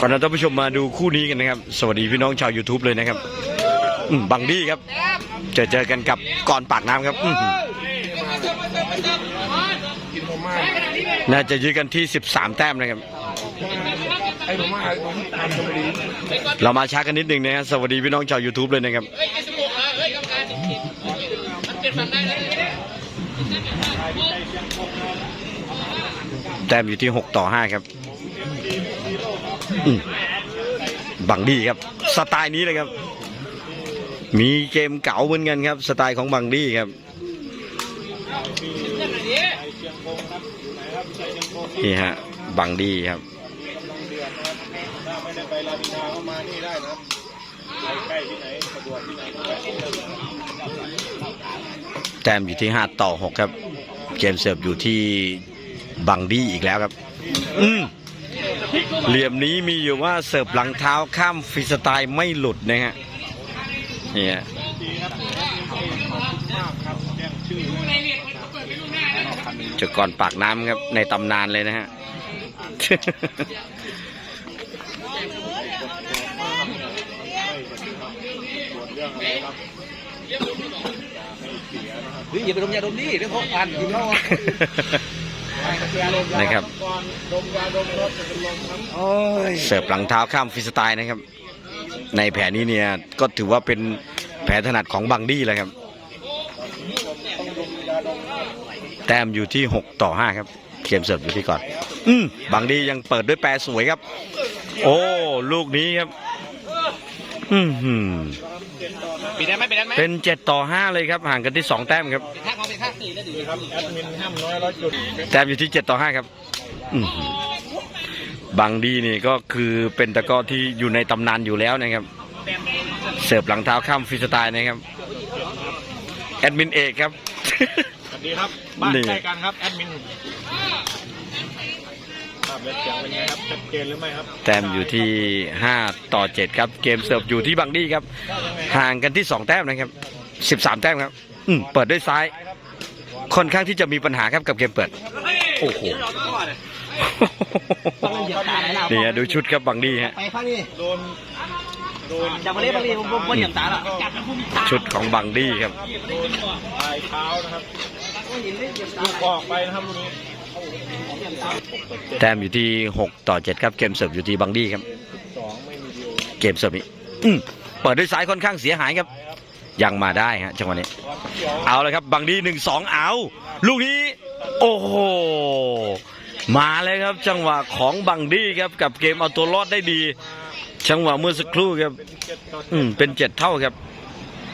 ก่อนนั้นท่านผู้ชมมาดูคู่นี้กันนะครับ สวัสดีพี่น้องชาว YouTube เลยนะครับอืมบังดี้ครับ เจอเจอกันกับก่อนปากน้ำครับอื้อหือน่าจะยืนกันที่ 13 แต้มนะครับ ไอ้ผมว่าผมาชมบุรีเรามาช้ากันนิดนึงนะครับสวัสดีพี่น้องชาว YouTube เลยนะครับ แต้มอยู่ที่ 6 ต่อ 5 ครับ บังดีครับ สไตล์นี้เลยครับ มีเกมเก๋าเหมือนกันครับ สไตล์ของบังดีครับนี่ฮะบังดีครับไม่ได้ไปลาบินาก็มานี่ได้นะใกล้ที่หนสะดวกที่ไหนก็ไปแต้มอยู่ที่ 5 ต่อ 6 ครับ เกมเสิร์ฟอยู่ที่บังดี้อีกแล้วครับ อืม เหลี่ยมนี้มีอยู่ว่าเสิร์ฟหลังเท้าข้ามฟรีสไตล์ไม่หลุดนะฮะเนี่ยจะก่อนปากน้ำครับในตำนานเลยนะฮะเฮ้ยอย่าไปดมยาดมดิเรื่องของพันกินเข้า นะครับเสิร์ฟหลังเท้าข้ามฟรีสไตล์นะครับ ในแผนนี้เนี่ยก็ถือว่าเป็นแผนถนัดของบังดี้เลยครับ แต้มอยู่ที่ 6 ต่อ 5 ครับเกมเสิร์ฟอยู่ที่ก่อน อืมบังดี้ยังเปิดด้วยแปรสวยครับ โอ้ ลูกนี้ครับ อืมหืมปิดได้ไหมปิดได้ไหมเป็น7ต่อ5เลยครับห่างกันที่2แต้มครับข้างมองเป็นข้างสี่แล้วดิครับแอดมินห้ามน้อยร้อยจุดแต้มอยู่ที่7ต่อ5ครับอืมหืมบังดีนี่ก็คือเป็นตะกร้อที่อยู่ในตำนานอยู่แล้วนะครับ เสิร์ฟหลังเท้าข้ามฟรีสไตล์นะครับ แอดมินเอกครับ สวัสดีครับ บ้านนี่ ใกล้กันครับ แอดมิน ภาพและเสียงเป็นไงครับชัดเจนหรือไม่ครับแต้มอยู่ที่ 5 ต่อ 7 ครับ เกมเสิร์ฟอยู่ที่บังดี้ครับ ห่างกันที่ 2 แต้มนะครับ 13 แต้มครับ อืมเปิดด้วยซ้าย ค่อนข้างที่จะมีปัญหาครับกับเกมเปิด โอ้โหนี่ฮะดูชุดครับบังดี้ฮะ ไปข้างนี้โดนโดนจับมาเล่นมาเล่นผมผมเหยียบตาละจับมันผู้มีตาชุดของบังดี้ครับโดนปลายเท้านะครับลูกออกไปนะครับลูกนี้ แต้มอยู่ที่ 6 ต่อ 7 ครับ เกมเสิร์ฟอยู่ที่บังดี้ครับ เกมเสิร์ฟนี้เปิดด้วยซ้ายค่อนข้างเสียหายครับ ยังมาได้ฮะจังหวะนี้ เอาเลยครับ บังดีหนึ่งสองเอาลูกนี้ โอ้โห มาเลยครับ จังหวะของบังดีครับ กับเกมเอาตัวรอดได้ดี จังหวะเมื่อสักครู่ครับ อืมเป็นเจ็ดเท่าครับ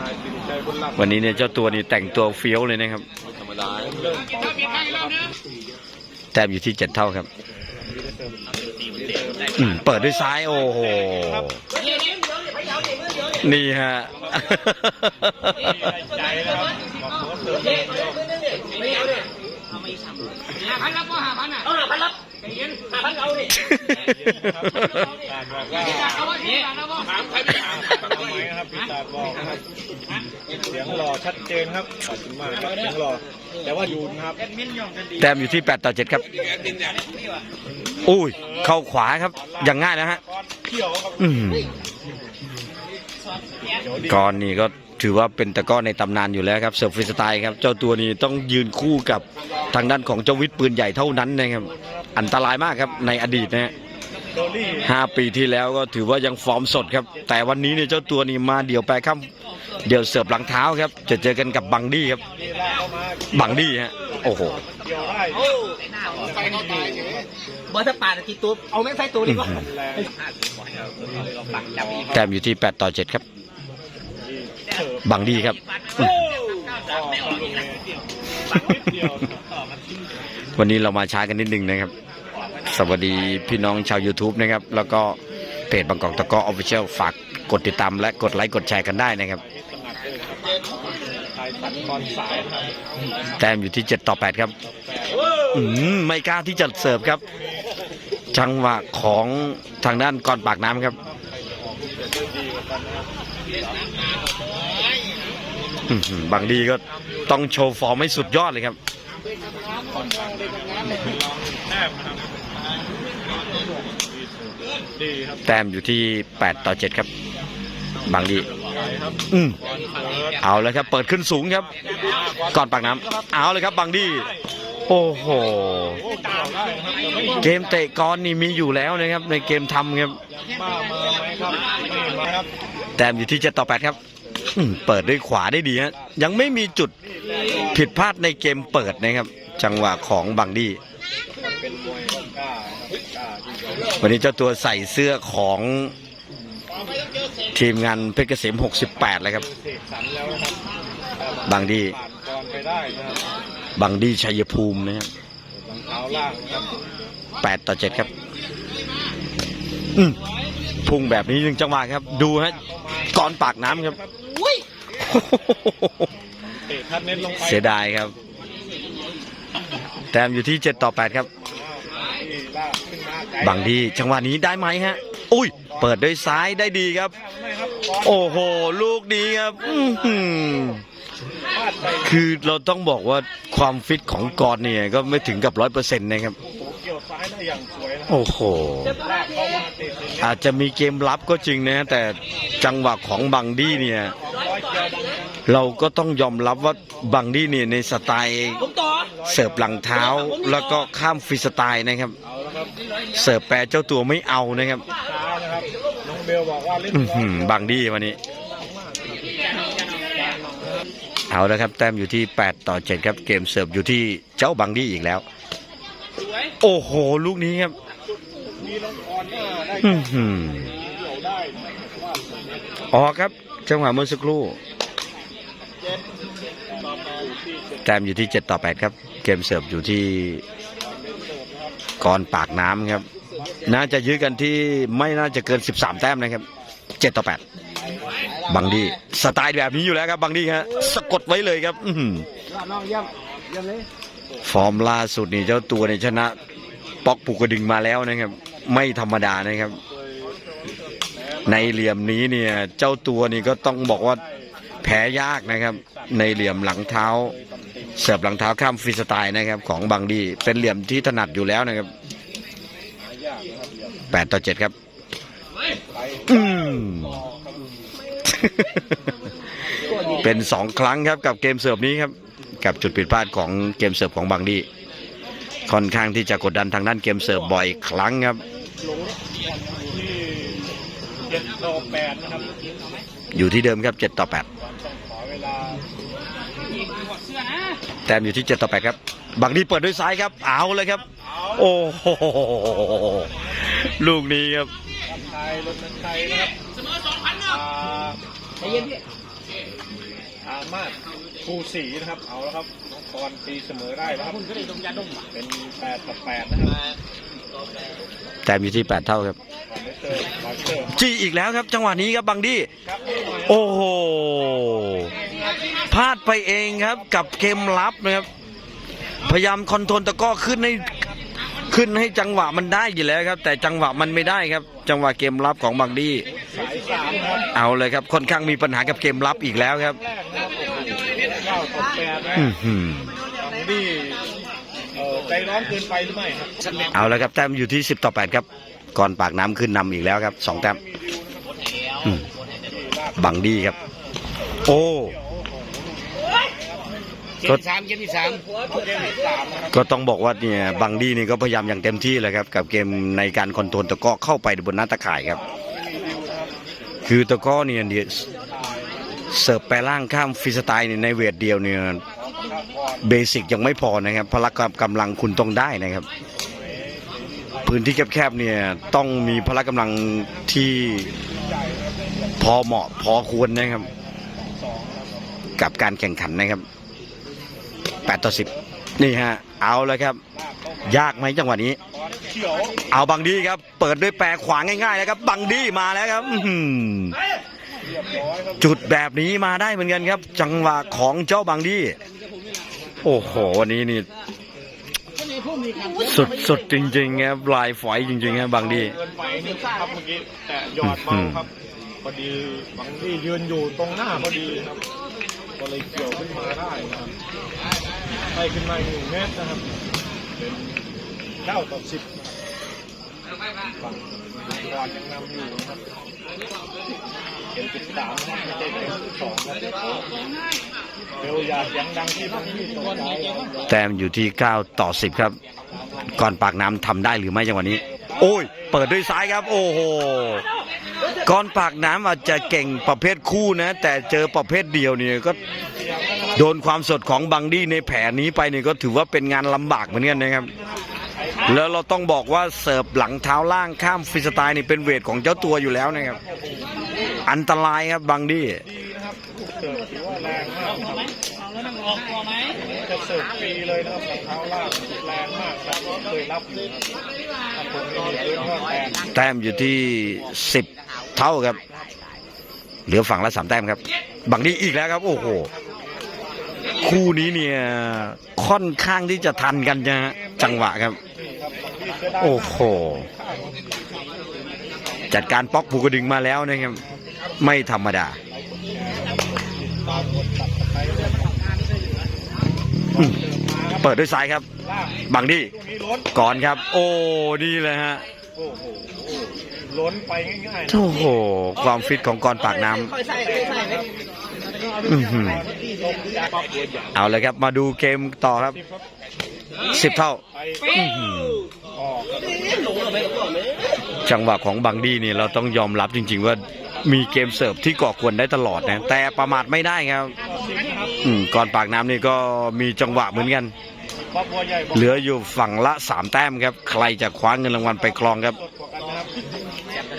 นายสิริชัยบุญรับวันนี้เนี่ยเจ้าตัวนี้แต่งตัวเฟี้ยวเลยนะครับ แต้มอยู่ที่เจ็ดเท่าครับเปิดด้วยซ้ายโอ้โห นี่ฮะ เอาพันรับก็หาพันอะเออห้าพันรับ อกว่าเอาไว้ที่เอาไว้ถามใครถามทำไมนะครับปีศาจบอกนะครับเสียงหล่อชัดเจนครับขอบคุณมากครับเสียงหล่อแต่ว่าอยู่นะครับแต้มอยู่ที่ 8 ต่อ 7 ครับ อุ้ย เข้าขวาครับ อย่างง่ายนะฮะก้อนเขี้ยวครับอืมก่อนนี่ก็ถือว่าเป็นตะกร้อในตำนานอยู่แล้วครับเซิร์ฟฟรีสไตล์ครับ เจ้าตัวนี้ต้องยืนคู่กับทางด้านของเจ้าวิทย์ปืนใหญ่เท่านั้นนะครับ อันตรายมากครับในอดีตนะฮะโดลี่ห้าปีที่แล้วก็ถือว่ายังฟอร์มสดครับ แต่วันนี้เนี่ยเจ้าตัวนี้มาเดี่ยวแปรข้ามเดี่ยวเสิร์ฟหลังเท้าครับ จะเจอกันกับบังดี้ครับนี่ลากเข้ามาบังดี้ฮะโอ้โหเกี่ยวได้ไปเข้าตายเบอร์ถ้าปาดกี่ตัวเอาแม่งใส่ตัวดีกว่าแรงแต้มอยู่ที่ 8 ต่อ 7 ครับเสิร์ฟบังดี้ครับ วันนี้เรามาช้ากันนิดนึงนะครับ สวัสดีพี่น้องชาว YouTube นะครับ แล้วก็เพจบางกอกตะกอออฟฟิเชียลฝากกดติดตามและกดไลค์กดแชร์กันได้นะครับ แต้มอยู่ที่ 7 ต่อ 8 ครับอืมไม่กล้าที่จะเสิร์ฟครับ จังหวะของทางด้านก่อนปากน้ำครับบางดีก็ต้องโชว์ฟอร์มให้สุดยอดเลยครับ แต้มอยู่ที่ 8 ต่อ 7 ครับ บางดีอืมบอเอาเลยครับ เปิดขึ้นสูงครับ ก่อนปากน้ำเอาเลยครับ บางดี โอ้โห เกมเตะก้อนนี่มีอยู่แล้วนะครับ ในเกมทำครับบ้ามาไหมครับไม่มาครับแต้มอยู่ที่ 7 ต่อ 8 ครับ เปิดด้วยขวาได้ดีฮะยังไม่มีจุดผิดพลาดในเกมเปิดนะครับ จังหวะของบางดีวันนี้เจ้าตัวใส่เสื้อของทีมงานเพชรเกษม 68 เลยครับเสกสรรแล้วนะครับบางดี บางดีชัยภูมินะครับรองเท้าล่างนะครับ8ต่อ7ครับพุ่งแบบนี้หนึ่งจังหวะครับ ดูฮะก่อนปากน้ำครับ เตะทัดเน็ตลงไปเสียดายครับ แต้มอยู่ที่ 7 ต่อ 8 ครับที่ลากขึ้นมาไกลบางดีจังหวะนี้ได้ไหมฮะ อุ้ย เปิดด้วยซ้ายได้ดีครับไม่ครับบอลโอ้โห ลูกนี้ครับอื้อหือพลาดไปคือเราต้องบอกว่าความฟิตของกอนเนี่ย ก็ไม่ถึงกับร้อยเปอร์เซ็นต์นะครับ โอ้โหเกี่ยวซ้ายได้อย่างสวยนะครับโอ้โหลากเข้ามาเตะถึงเน็ตอาจจะมีเกมรับก็จริงนะ แต่จังหวะของบังดี้เนี่ยร้อย เราก็ต้องยอมรับว่าบังดี้เนี่ยในสไตล์เสิร์ฟหลังเท้าแล้วก็ข้ามฟรีสไตล์นะครับ เสิร์ฟแปรเจ้าตัวไม่เอานะครับน้องเบลบอกว่าเล่นบางดี้วันนี้ เอาแล้วครับ แต้มอยู่ที่ 8 ต่อ 7 ครับ เกมเสิร์ฟอยู่ที่เจ้าบังดี้อีกแล้ว โอ้โห ลูกนี้ครับออนหน้าได้อื้อหือเกี่ยวได้นะครับเน็ตออกครับจังหวะเมื่อสักครู่ แต้มอยู่ที่ 7 ต่อ 8 ครับ เกมเสิร์ฟอยู่ที่กอนปากน้ำครับ น่าจะยื้อกันที่ไม่น่าจะเกิน 13 แต้มนะครับ 7 ต่อ 8 บังดีสไตล์แบบนี้อยู่แล้วครับ บังดีครับสะกดไว้เลยครับอืฟอร์มล่าสุดนี่เจ้าตัวเนี่ยชนะปอกปูกระดึงมาแล้วนะครับ ไม่ธรรมดานะครับ ในเหลี่ยมนี้เนี่ย เจ้าตัวนี่ก็ต้องบอกว่า แพ้ยากนะครับ ในเหลี่ยมหลังเท้า เสิร์ฟหลังเท้าข้ามฟรีสไตล์นะครับ ของบังดีเป็นเหลี่ยมที่ถนัดอยู่แล้วนะครับแปดต่อเจ็ดครับเป็นสองครั้งครับกับเกมเสิร์ฟนี้ครับ กับจุดผิดพลาดของเกมเสิร์ฟของบังดีค่อนข้างที่จะกดดันทางด้านเกมเสิร์ฟบ่อยครั้งครับอยู่ที่เดิมครับ7ต่อต้องขอ เวลา8แต้มอยู่ที่7ต่อ8ครับบังดีเปิดด้วยซ้ายครับ เอาเลยครับ โอ้โหลูกนี้ครับทักทายรถนันชัยนะครับอ่าใจเย็นพี่อามาดภูศรีนะครับ เอาแล้วครับน้องกรตีเสมอได้แล้วครับคุณก็เลยดมยาดมอะเป็นแปดต่อแปดนะครับแต้มอยู่ที่8เท่าครับคอนเนเตอร์มาเตอร์จี้อีกแล้วครับ จังหวะนี้ครับบังดีครับนี่หน่อยโอ้โห พลาดไปเองครับกับเกมรับนะครับ พยายามคอนโทรลตะกร้อขึ้นให้ขึ้นให้จังหวะมันได้อยู่แล้วครับ แต่จังหวะมันไม่ได้ครับ จังหวะเกมรับของบังดีสายสามครับเอาเลยครับค่อนข้างมีปัญหากับเกมรับอีกแล้วครับแรกนะครับโอ้โหเก้าต่อแปดนะอื้อหือบังดี้เอ่อใจร้อนเกินไปหรือไม่ครับเอาแล้วครับแต้มอยู่ที่ 10 ต่อ 8 ครับ ก่อนปากน้ำขึ้นนำอีกแล้วครับสองแต้มอืมบังดีครับ โอ้ เกมที่สามเกมที่สามเกมที่สามนะครับก็ต้องบอกว่าเนี่ยบังดีนี่ก็พยายามอย่างเต็มที่เลยครับ กับเกมในการคอนโทรลตะกร้อเข้าไปบนหน้าตะข่ายครับ คือตะกร้อเนี่ยเนี่ยเสิร์ฟไปล่างข้ามฟรีสไตล์เนี่ยในเวทเดียวเนี่ยเบสิกยังไม่พอนะครับพละกำลังคุณต้องได้นะครับ พื้นที่แคบๆเนี่ยต้องมีพละกำลังที่พอเหมาะพอควรนะครับ กับการแข่งขันนะครับ 8 ต่อ 10 นี่ฮะ เอาเลยครับ ยากไหมจังหวะนี้เขียวเอาบังดีครับ เปิดด้วยแปรขวางง่ายๆแล้วครับ บังดีมาแล้วครับอื้อหือเรียบร้อยครับจุดแบบนี้มาได้เหมือนกันครับ จังหวะของเจ้าบังดี โอ้โห วันนี้นี่ สุดสุดจริงๆครับลายฝอยจริงๆครับบังดีเกินไปนี่ครับเมื่อกี้แต่หยอดเบาครับพอดีบังดี้ยืนอยู่ตรงหน้าพอดีครับ ก็เลยเกี่ยวขึ้นมาได้นะครับไปขึ้นมาหนึ่งเมตรนะครับเป็นเก้าต่อสิบฝั่งก่อนยังนำอยู่นะครับเข็มสิบสามนะครับไม่ใช่เข็มสิบสองครับเร็วอย่าเสียงดังที่มันที่ตกใจครับแต้มอยู่ที่ 9 ต่อ 10 ครับ ก่อนปากน้ำทำได้หรือไม่จังหวะนี้ โอ้ย เปิดด้วยซ้ายครับ โอ้โห ก่อนปากน้ำอาจจะเก่งประเภทคู่นะ แต่เจอประเภทเดียวเนี่ยก็โดนความสดของบังดี้ในแผลนี้ไปเนี่ยก็ถือว่าเป็นงานลำบากเหมือนกันนะครับ แล้วเราต้องบอกว่าเสิร์ฟหลังเท้าล่างข้ามฟรีสไตล์นี่เป็นเวทของเจ้าตัวอยู่แล้วนะครับ อันตรายครับบังดี้ดีนะครับลูกเสิร์ฟถือว่าแรงมากครับจะเสิร์ฟฟรีเลยนะครับเท้าล่างแรงมากครับเคยรับ แต้มอยู่ที่10เท่าครับ เหลือฝั่งละสามแต้มครับ บังดี้อีกแล้วครับ โอ้โห คู่นี้เนี่ยค่อนข้างที่จะทันกันนะฮะจังหวะครับ โอ้โห จัดการป๊อกผูกระดึงมาแล้วนะครับ ไม่ธรรมดาอืม เปิดด้วยซ้ายครับ บังดี้ลูกนี้ล้นก่อนครับ โอ้นี่เลยฮะโอ้โหล้นไปง่ายๆนะโอ้โห ความฟิตของกรปากน้ำค่อยใส่ค่อยใส่ไหมอื้อหือลงจากปั๊บเดียวใหญ่เอาเลยครับมาดูเกมต่อครับสิบครับสิบเท่าไปอื้อหือออกครับหลงเลยไหมหลงเลยจังหวะของบังดี้นี่เราต้องยอมรับจริง ๆ ว่า มีเกมเสิร์ฟที่ก่อกวนได้ตลอดนะ แต่ประมาทไม่ได้ครับอืมก่อนปากน้ำนี่ก็มีจังหวะเหมือนกัน เหลืออยู่ฝั่งละสามแต้มครับ ใครจะคว้าเงินรางวัลไปครองครับ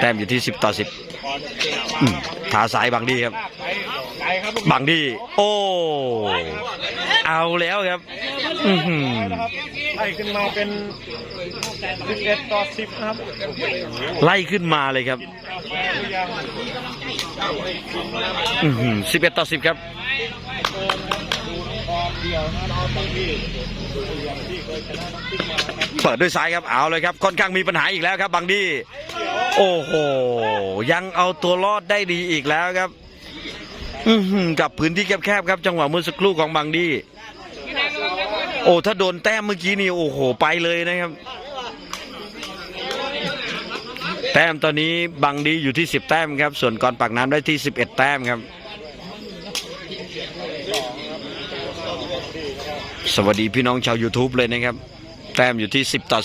แต้มอยู่ที่10ต่อ10ก่ามทาสายบังดีครับลากไปไกลครับลูกบังดี โอ้ เอาแล้วครับอือหือนะครับไล่ขึ้นมาเป็น 11ต่อ10ครับไล่ขึ้นมาเลยครับกาแฟหรือยังอือหือ11ต่อ10ครับออกเดียวนะเอาตัวที่อย่างที่เคยชนะน้องติ๊กมานะครับเปิดด้วยซ้ายครับเอาเลยครับ ค่อนข้างมีปัญหาอีกแล้วครับบังดี้โอ้โห ยังเอาตัวรอดได้ดีอีกแล้วครับกับพื้นที่แคบๆครับ จังหวะเมื่อสักครู่ของบังดี้ โอ้ถ้าโดนแต้มเมื่อกี้นี่โอ้โหไปเลยนะครับ แต้มตอนนี้บังดีอยู่ที่ 10 แต้มครับ ส่วนกรปากน้ำได้ที่ 11 แต้มครับ สวัสดีพี่น้องชาว YouTube เลยนะครับ แต้มอยู่ที่ 10 ต่อ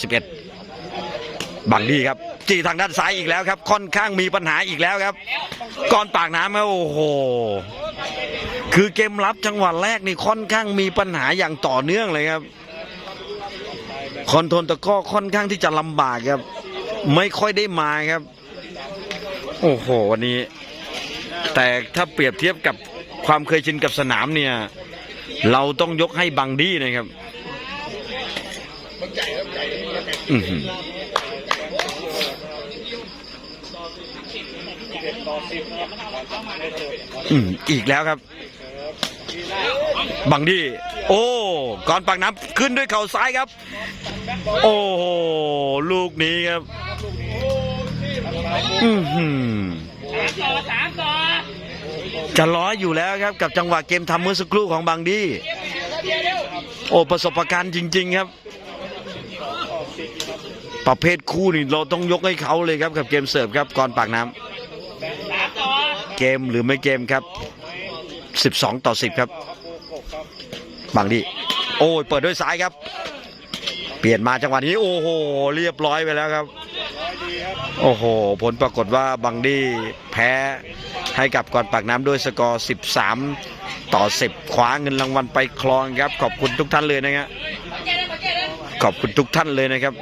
11 บังดีครับ จีทางด้านซ้ายอีกแล้วครับ ค่อนข้างมีปัญหาอีกแล้วครับกรปากน้ำครับโอ้โห คือเกมรับจังหวะแรกนี่ค่อนข้างมีปัญหาอย่างต่อเนื่องเลยครับ คอนโทรลตะก้อค่อนข้างที่จะลำบากครับ ไม่ค่อยได้มาครับ โอ้โหวันนี้ แต่ถ้าเปรียบเทียบกับความเคยชินกับสนามเนี่ย เราต้องยกให้บังดี้นะครับ อือ อืมอีกแล้วครับ บังดี้โอ้ก่อนปากน้ำขึ้นด้วยเข่าซ้ายครับ โอ้โหลูกนี้ครับ อือหือจะร้อยอยู่แล้วครับ กับจังหวะเกมทำเมื่อสักครู่ของบังดี้โอ้ประสบการณ์จริง ๆครับ ประเภทคู่นี่เราต้องยกให้เขาเลยครับกับเกมเสิร์ฟครับก่อนปากน้ำ เกมหรือไม่เกมครับ 12 ต่อ 10 ครับบังดี้โอ้ยเปิดด้วยซ้ายครับ เปลี่ยนมาจังหวะนี้ โอ้โห เรียบร้อยไปแล้วครับ โอ้โห ผลปรากฏว่าบังดี้แพ้ให้กับก่อนปากน้ำด้วยสกอร์ 13 ต่อ 10 คว้าเงินรางวัลไปครองครับ ขอบคุณทุกท่านเลยนะครับขอบคุณทุกท่านเลยนะครับ